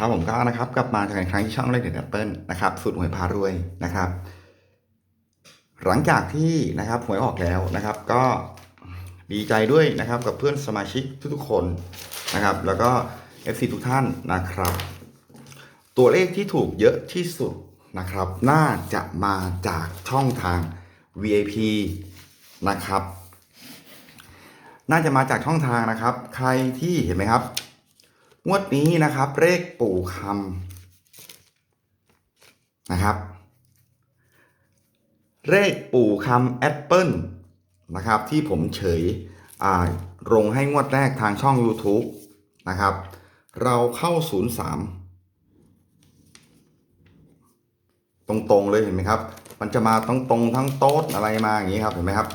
ครับผมก็นะครับกลับมากันอีกครั้งที่ช่องเลขเด็ดแอปเปิลนะครับสูตรหวยพารวยนะครับ หลังจากที่นะครับหวยออกแล้วนะครับ ก็ดีใจด้วยนะครับกับเพื่อนสมาชิกทุกๆคนนะครับ แล้วก็ FC ทุกท่านนะครับ ตัวเลขที่ถูกเยอะที่สุดนะครับ น่าจะมาจากช่องทาง VIP นะครับ น่าจะมาจากช่องทางนะครับ ใครที่เห็นไหมครับ งวดนี้นะครับเลขปู่คำนะครับ เลขปู่คำแอปเปิลนะครับที่ผมเฉยอลงให้งวดแรกทางช่อง YouTube นะครับ เราเข้า 03 ตรงๆเลยเห็นไหมครับ มันจะมาตรงๆทั้งโต๊ดอะไรมาอย่างนี้ครับเห็นไหมครับ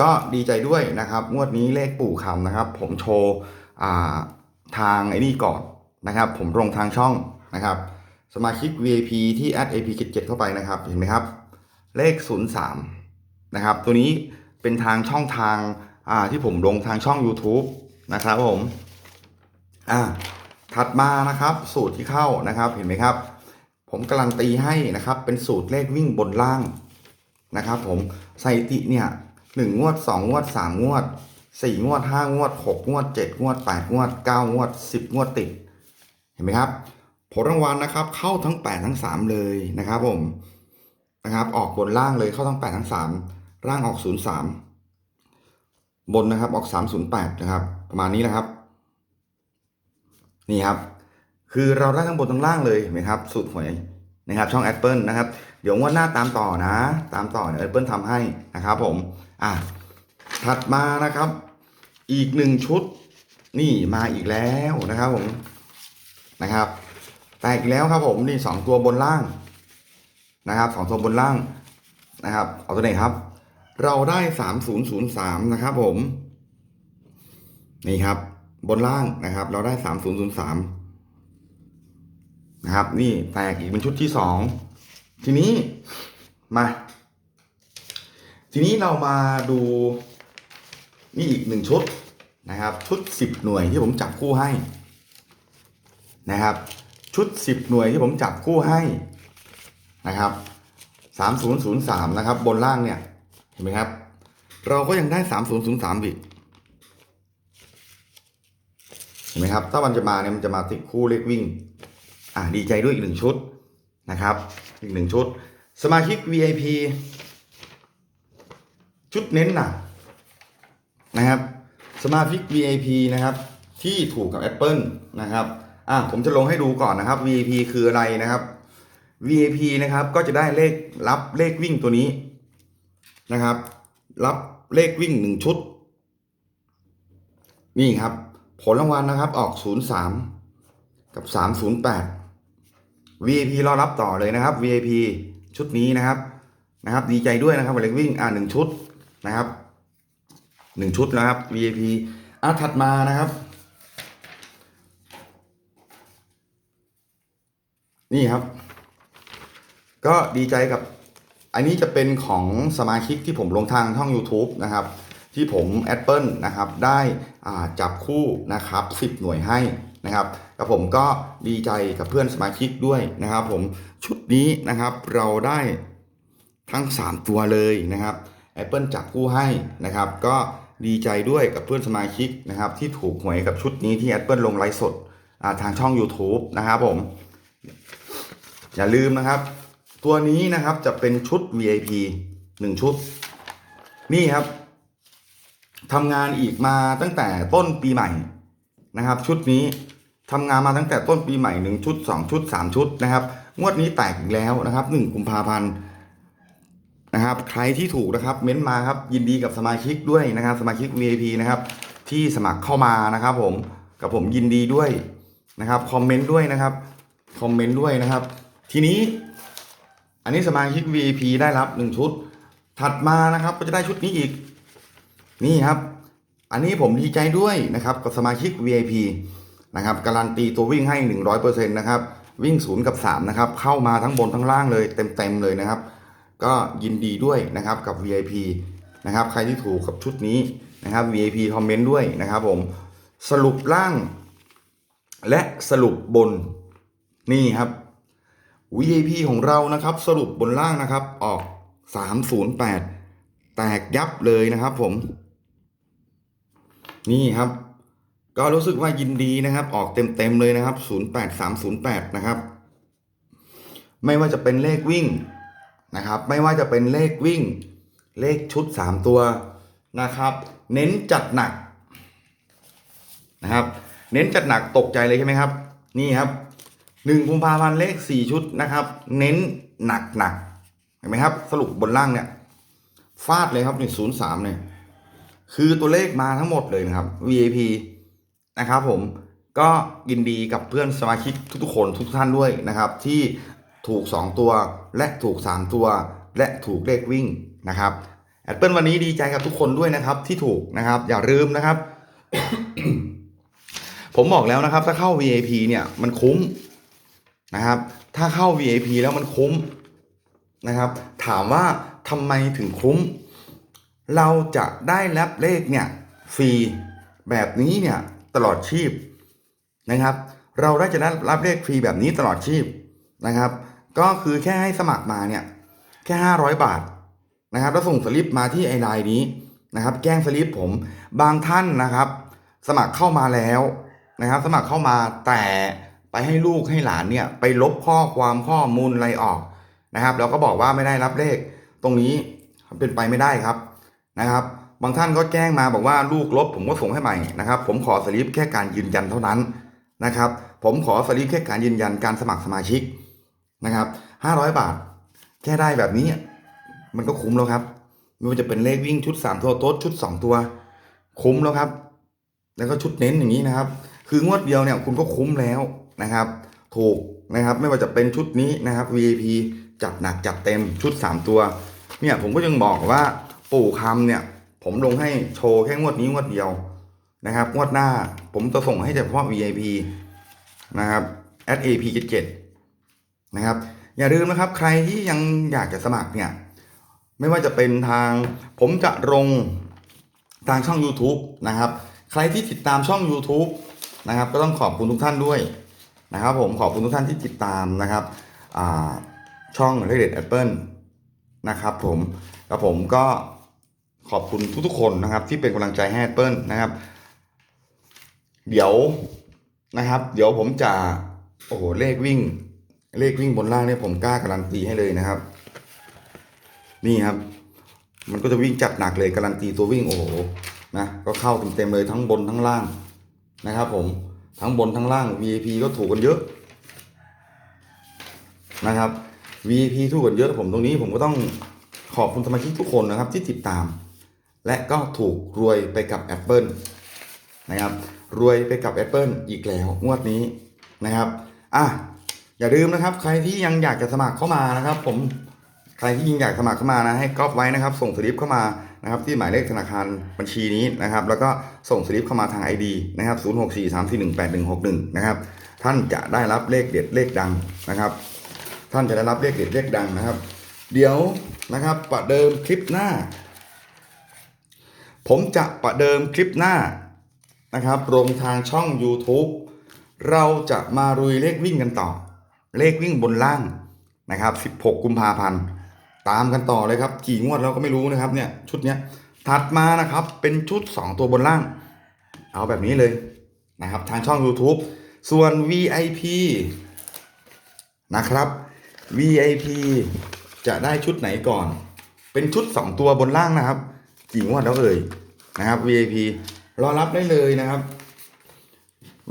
ก็ดีใจด้วยนะครับ งวดนี้เลขปู่คำนะครับ ผมโชว์อ่า ทางไอ้นี่ก่อนนะครับ ผมลงทางช่องนะครับ สมาชิก VIP ที่ add AP 77เข้าไปนะครับ เห็นไหมครับ เลข 03 นะครับ ตัวนี้เป็นทางช่องทางอ่าที่ผมลงทางช่อง YouTube นะครับผมอ่าถัดมานะครับ สูตรที่เข้านะครับเห็นไหมครับ ผมการันตีให้นะครับ เป็นสูตรเลขวิ่งบนล่างนะครับ ผมสถิติเนี่ยหนึ่งงวดสองงวดสามงวด สี่งวดห้างวดหกงวดเจ็ดงวดแปดงวดเก้างวดสิบงวดติด เห็นไหมครับ ผลรางวัลนะครับ เข้าทั้งแปดทั้งสามเลยนะครับผมนะครับ ออกบนล่างเลยเข้าทั้งแปดทั้งสามล่างออกศูนย์สามบนนะครับออกสามศูนย์แปดนะครับ ประมาณนี้นะครับ นี่ครับ คือเราได้ทั้งบนทั้งล่างเลยเห็นไหมครับสูตรหวยนะครับช่อง Apple นะครับ เดี๋ยวงวดหน้าตามต่อนะ ตามต่อเดี๋ยว Apple ทำให้นะครับผม อะ ถัดมานะครับ อีกหนึ่งชุด นี่มาอีกแล้วนะครับผมนะครับแตกอีกแล้วครับผมนี่สองตัวบนล่างนะครับสองตัวบนล่างนะครับ เอาตัวไหนครับ เราได้สามศูนย์ศูนย์สามนะครับผม นี่ครับบนล่างนะครับ เราได้สามศูนย์ศูนย์สามนะครับ นี่แตกอีกเป็นชุดที่สองทีนี้มา ทีนี้เรามาดู นี่อีกหนึ่งชุดนะครับ ชุดสิบหน่วยที่ผมจับคู่ให้นะครับ ชุดสิบหน่วยที่ผมจับคู่ให้นะครับสามศูนย์ศูนย์สามนะครับ บนล่างเนี่ยเห็นไหมครับ เราก็ยังได้สามศูนย์ศูนย์สามอีกเห็นไหมครับ ถ้ามันจะมาเนี่ยมันจะมาติดคู่เลขวิ่ง อะดีใจด้วยอีกหนึ่งชุดนะครับ อีกหนึ่งชุด สมาชิก VIP ชุดเน้นหนัก นะครับสมาชิก VIP นะครับที่ถูกกับ Apple นะครับอะผมจะลงให้ดูก่อนนะครับ VIP คืออะไรนะครับ VIP นะครับก็จะได้เลขรับเลขวิ่งตัวนี้นะครับ รับเลขวิ่งหนึ่งชุด นี่ครับ ผลรางวัลนะครับออก 03 กับ 308 VIP รอรับต่อเลยนะครับ VIP ชุดนี้นะครับนะครับ ดีใจด้วยนะครับเล็กวิ่งอ่าหนึ่งชุดนะครับ หนึ่งชุดนะครับ VIP อะถัดมานะครับ นี่ครับ ก็ดีใจกับ อันนี้จะเป็นของสมาชิกที่ผมลงทางช่อง YouTube นะครับ ที่ผม Apple นะครับ ได้จับคู่นะครับ 10 หน่วยให้นะครับแล้วผมก็ดีใจกับเพื่อนสมาชิกด้วยนะครับ ผมชุดนี้นะครับเราได้ทั้ง 3 ตัวเลยนะครับ Apple จับคู่ให้นะครับ ก็ ดีใจด้วยกับเพื่อนสมาชิกนะครับ ที่ถูกหวยกับชุดนี้ที่ Apple ลลงไลฟ์สดทางช่อง YouTube นะครับผม อย่าลืมนะครับ ตัวนี้นะครับจะเป็นชุด VIP 1 ชุด นี่ครับทำงานอีกมาตั้งแต่ต้นปีใหม่นะครับ ชุดนี้ทำงานมาตั้งแต่ต้นปีใหม่ 1 ชุด 2 ชุด 3 ชุดนะครับ งวดนี้แตกอีกแล้วนะครับ 1 กุมภาพันธ์ นะครับ ใครที่ถูกนะครับ เม้นต์มาครับ ยินดีกับสมาชิกด้วยนะครับ สมาชิก VIP นะครับ ที่สมัครเข้ามานะครับ ผม กับผมยินดีด้วยนะครับ คอมเมนต์ด้วยนะครับ คอมเมนต์ด้วยนะครับ ทีนี้ อันนี้สมาชิก VIP ได้รับ1ชุด ถัดมานะครับ ก็จะได้ชุดนี้อีก นี่ครับ อันนี้ผมดีใจด้วยนะครับ กับสมาชิก VIP นะครับ การันตีตัววิ่งให้ 100%นะครับ วิ่ง0กับ3นะครับ เข้ามาทั้งบนทั้งล่างเลย เต็มๆเลยนะครับ ก็ยินดีด้วยนะครับกับ VIP นะครับใครที่ถูกกับชุดนี้นะครับ VIP คอมเมนต์ด้วยนะครับผมสรุปล่าง และสรุปบนนี่ครับ VIP ของเรานะครับ สรุปบนล่างนะครับ ออก 308 แตกยับเลยนะครับผม นี่ครับ ก็รู้สึกว่ายินดีนะครับ ออกเต็มๆเลยนะครับ 08308 นะครับ ไม่ว่าจะเป็นเลขวิ่ง นะครับ ไม่ว่าจะเป็นเลขวิ่ง เลขชุด 3 ตัวนะครับ เน้นจัดหนักนะครับ เน้นจัดหนักตกใจเลยใช่ไหมครับ นี่ครับหนึ่งกุมภาพันธ์เลขสี่ชุดนะครับ เน้นหนักหนักเห็นไหมครับ สรุปบนล่างเนี่ยฟาดเลยครับนี่ศูนย์สามเนี่ยคือตัวเลขมาทั้งหมดเลยนะครับ VIP นะครับผมก็ยินดีกับเพื่อนสมาชิกทุกๆคนทุกท่านด้วยนะครับ ที่ ถูก 2 ตัว และถูก 3 ตัว และถูกเลขวิ่งนะครับแอดเปิลวันนี้ดีใจกับทุกคนด้วยนะครับที่ถูกนะครับอย่าลืมนะครับ ผมบอกแล้วนะครับ ถ้าเข้า VIP เนี่ยมันคุ้มนะครับ ถ้าเข้า VIP แล้วมันคุ้มนะครับ ถามว่าทำไมถึงคุ้ม เราจะได้รับเลขเนี่ยฟรีแบบนี้เนี่ยตลอดชีพนะครับ เราได้จะได้รับเลขฟรีแบบนี้ตลอดชีพนะครับ ก็คือแค่ให้สมัครมาเนี่ยแค่ 500 บาทนะครับ แล้วส่งสลิปมาที่ไอไลน์นี้นะครับ แจ้งสลิปผมบางท่านนะครับ สมัครเข้ามาแล้วนะครับ สมัครเข้ามาแต่ไปให้ลูกให้หลานเนี่ยไปลบข้อความข้อมูลอะไรออกนะครับ แล้วก็บอกว่าไม่ได้รับเลข ตรงนี้เป็นไปไม่ได้ครับนะครับ บางท่านก็แจ้งมาบอกว่าลูกลบผมก็ส่งให้ใหม่นะครับ ผมขอสลิปแค่การยืนยันเท่านั้นนะครับ ผมขอสลิปแค่การยืนยันการสมัครสมาชิก นะครับห้าร้อยบาท แค่ได้แบบนี้ มันก็คุ้มแล้วครับไม่ว่าจะเป็นเลขวิ่งชุดสามตัวโต๊ดชุดสองตัว คุ้มแล้วครับ แล้วก็ชุดเน้นอย่างนี้นะครับ คืองวดเดียวเนี่ยคุณก็คุ้มแล้วนะครับ ถูกนะครับไม่ว่าจะเป็นชุดนี้นะครับ VIP จัดหนักจัดเต็มชุด3ตัวเนี่ยผมก็ยังบอกว่าปู่คำเนี่ย ผมลงให้โชว์แค่งวดนี้งวดเดียวนะครับงวดหน้าผมจะส่งให้เฉพาะ VIP นะครับ at ap 77 นะครับ อย่าลืมนะครับใครที่ยังอยากจะสมัครเนี่ยไม่ว่าจะเป็นทางผมจะลงทางช่อง YouTube นะครับ ใครที่ติดตามช่อง YouTube นะครับ ก็ต้องขอบคุณทุกท่านด้วยนะครับ ผมขอบคุณทุกท่านที่ติดตามนะครับอ่าช่อง r e d i t Apple นะครับ ผมแล้วผมก็ขอบคุณทุกๆคนนะครับ ที่เป็นกำลังใจให้ Apple นะครับ เดี๋ยวนะครับ เดี๋ยวผมจะโอ้โหเลขวิ่ง เลขวิ่งบนล่างเนี่ยผมกล้าการันตีให้เลยนะครับ นี่ครับ มันก็จะวิ่งจัดหนักเลยการันตีตัววิ่งโอ้โหนะก็เข้าเต็มๆเลยทั้งบนทั้งล่างนะครับ ผมทั้งบนทั้งล่าง VIP ก็ถูกกันเยอะนะครับ VIP ถูกกันเยอะผมตรงนี้ผมก็ต้องขอบคุณสมาชิกทุกคนนะครับที่ติดตาม และก็ถูกรวยไปกับ Apple นะครับ รวยไปกับ Apple อีกแล้วงวดนี้นะครับ อะ อย่าลืมนะครับ ใครที่ยังอยากจะสมัครเข้ามานะครับ ผมใครที่ยิ่งอยากสมัครเข้ามานะให้ก๊อปไว้นะครับ ส่งสลิปเข้ามานะครับ ที่หมายเลขธนาคารบัญชีนี้นะครับ แล้วก็ส่งสลิปเข้ามาทาง ID นะครับ 0643418161 นะครับ ท่านจะได้รับเลขเด็ดเลขดังนะครับ ท่านจะได้รับเลขเด็ดเลขดังนะครับ เดี๋ยวนะครับประเดิมคลิปหน้า ผมจะประเดิมคลิปหน้านะครับลงทางช่อง YouTube เราจะมารุยเลขวิ่งกันต่อ เลขวิ่งบนล่างนะครับ 16 กุมภาพันธ์ตามกันต่อเลยครับ กี่งวดเราก็ไม่รู้นะครับเนี่ยชุดเนี้ยถัดมานะครับเป็นชุด 2 ตัวบนล่าง เอาแบบนี้เลยนะครับ ทางช่อง YouTube ส่วน VIP นะครับ VIP จะได้ชุดไหนก่อน เป็นชุด 2 ตัวบนล่างนะครับ กี่งวดแล้วเอ่ยนะครับ VIP รอรับได้เลยนะครับ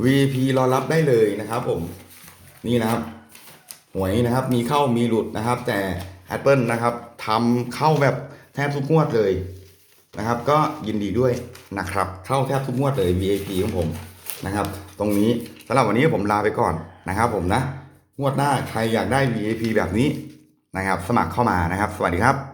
VIP รอรับได้เลยนะครับผม นี่นะครับ หวยนะครับ มีเข้ามีหลุดนะครับ แต่ Apple นะครับทำเข้าแบบแทบทุกงวดเลยนะครับ ก็ยินดีด้วยนะครับ เข้าแทบทุกงวดเลย VIP ของผมนะครับ ตรงนี้สำหรับวันนี้ผมลาไปก่อนนะครับ ผมนะงวดหน้าใครอยากได้ VIP แบบนี้นะครับ สมัครเข้ามานะครับ สวัสดีครับ